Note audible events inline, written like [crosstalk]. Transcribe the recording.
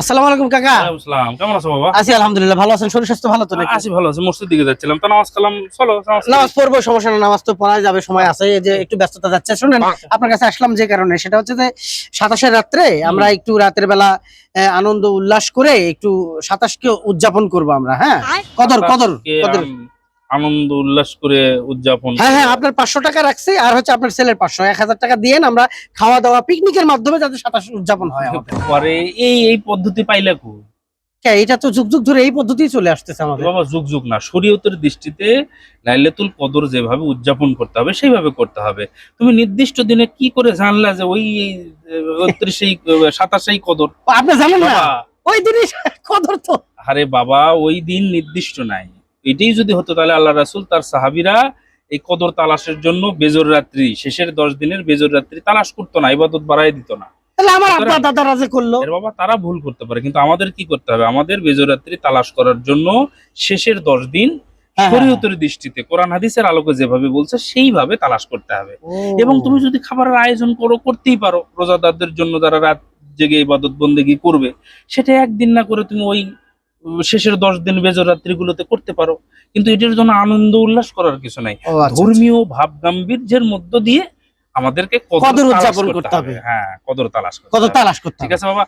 আসসালামু আলাইকুম কাকা। আসসালাম। কেমন আছো বাবা? আছি আলহামদুলিল্লাহ ভালো আছেন? শরীর স্বাস্থ্য ভালো তো নাকি? আছি ভালো আছি মসজিদ দিকে যাচ্ছিলাম। তা নামাজ কালাম চলো নামাজ পড়ব সমস্যা না নামাজ তো পড়া যাবে সময় আছে। যে একটু ব্যস্ততা যাচ্ছে শুনেন আপনার কাছে আসলাম যে কারণে সেটা হচ্ছে যে সাতাশের রাত্রে আমরা একটু রাতের বেলা আহ, আনন্দ উল্লাস করে একটু সাতাশকে উদযাপন করব আমরা হ্যাঁ? কদর কদর কদর। আনন্দ উল্লাস করে উদযাপন হ্যাঁ হ্যাঁ আপনার পাঁচশো টাকা রাখছি আর হচ্ছে আপনার ছেলের পাঁচশো। এক হাজার টাকা দিয়ে আমরা খাওয়া দাওয়া পিকনিকের মাধ্যমে যাতে সাতাশ উদযাপন হয় আমাদের। [laughs] পরে এই এই পদ্ধতি পাইলে কো? এটা তো যুগ যুগ ধরে এই পদ্ধতি চলে আসতেছে আমাদের। বাবা যুগ যুগ না। শরীয়তের দৃষ্টিতে লাইলাতুল কদর যেভাবে উদযাপন করতে হবে সেইভাবে করতে হবে। তুমি নির্দিষ্ট দিনে কি করে জানলা যে ওই সাতাশেই কদর? আপনি জানেন না? ওই দিনই কদর তো। আরে বাবা ওই দিন নির্দিষ্ট নাই। এটাই যদি হতো তাহলে আল্লাহ রাসুল তার সাহাবিরা এই কদর তালাশের জন্য বেজর রাত্রি শেষের দশ দিনের বেজর রাত্রি তালাশ করতো না ইবাদত বাড়াই দিত না। আমার আব্বা দাদারা যে করল। এর বাবা তারা ভুল করতে পারে কিন্তু আমাদের কি করতে হবে? আমাদের বেজরাত্রি তালাশ করার জন্য শেষের দশ দিন হ্যাঁ, শরীয়তের দৃষ্টিতে কোরআন হাদিসের আলোকে যেভাবে বলছে সেইভাবে তালাশ করতে হবে। এবং তুমি যদি খাবারের আয়োজন করো করতেই পারো। রোজাদারদের জন্য যারা রাত জেগে ইবাদত বন্দেগি করবে সেটা একদিন না করে তুমি ওই শেষের দশ দিন বেজরাত্রি গুলোতে করতে পারো। কিন্তু এটার জন্য আনন্দ উল্লাস করার কিছু নাই। আচ্ছা, ধর্মীয় ভাব গাম্ভীর্যের মধ্য দিয়ে আমাদেরকে কদর উদযাপন করতে হবে। হ্যাঁ কদর তালাশ কদর। তালাশ করতে ঠিক আছে বাবা?